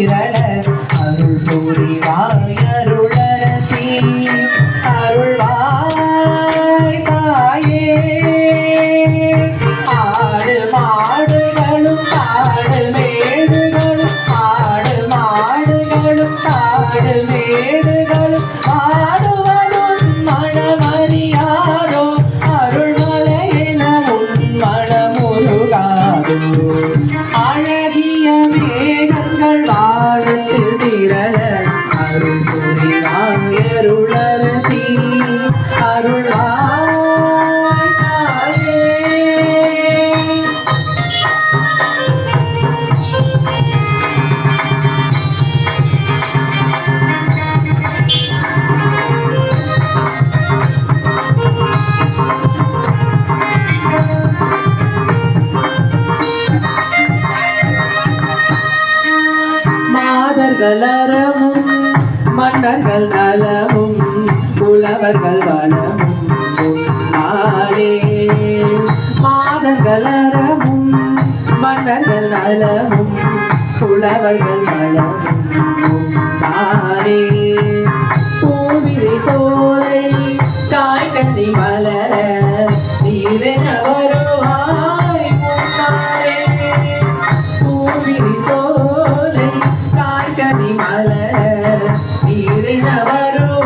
திரள அருள் சூரிவார் மலரவும் மன்னர்கள் நலவும் புலவர்கள் வளமும் நாளே மாதங்கள் அறவும் மன்னர்கள் நலவும் புலவர்கள் வளமும் நாளே பூவிரை சோலை தாய் கண்ணி மலை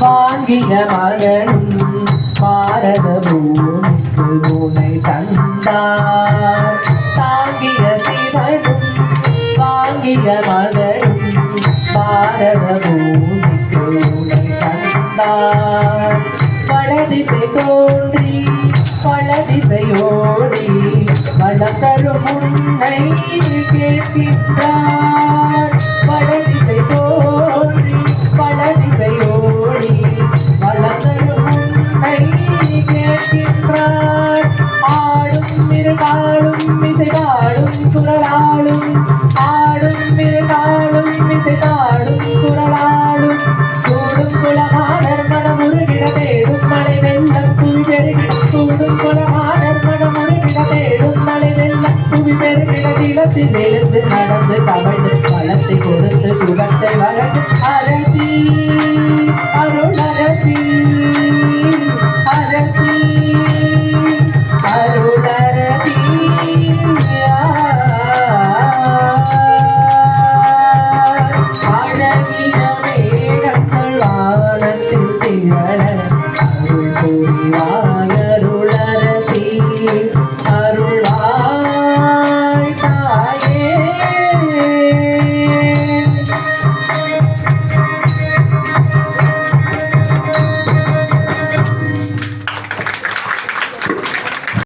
வாங்கிய மகனும் பாரத பூமிக்கு உனை தந்தார். தாங்கிய சிவனும் வாங்கிய மகனும் பாரத பூமிக்கு உனை தந்தார். வடதிசை தோன்றி வளதிசையோடி வளம் தரும் உன்னை கேட்கின்றார். கேட்கின்றார் ஆடும் மிருகாடும் இசைபாடும் குரலாடும். ஆடும் மிருகாடும் இசைபாடும் குரலாடும். கூடும் குலமாதர் மனமுருகிட தேடும். மலை வெள்ளம் புவி பெருகிடும் கூடும் குலமாதர் மனமுருகிட தேடும். மலை வெள்ளம் புவி பெருகிட நிலத்தில் எழுந்து நடந்து கவர்ந்து பழத்தை கொடுத்து சுகத்தை வளர்த்து அரசி. அருள் புரிவாயருளரசி அருள்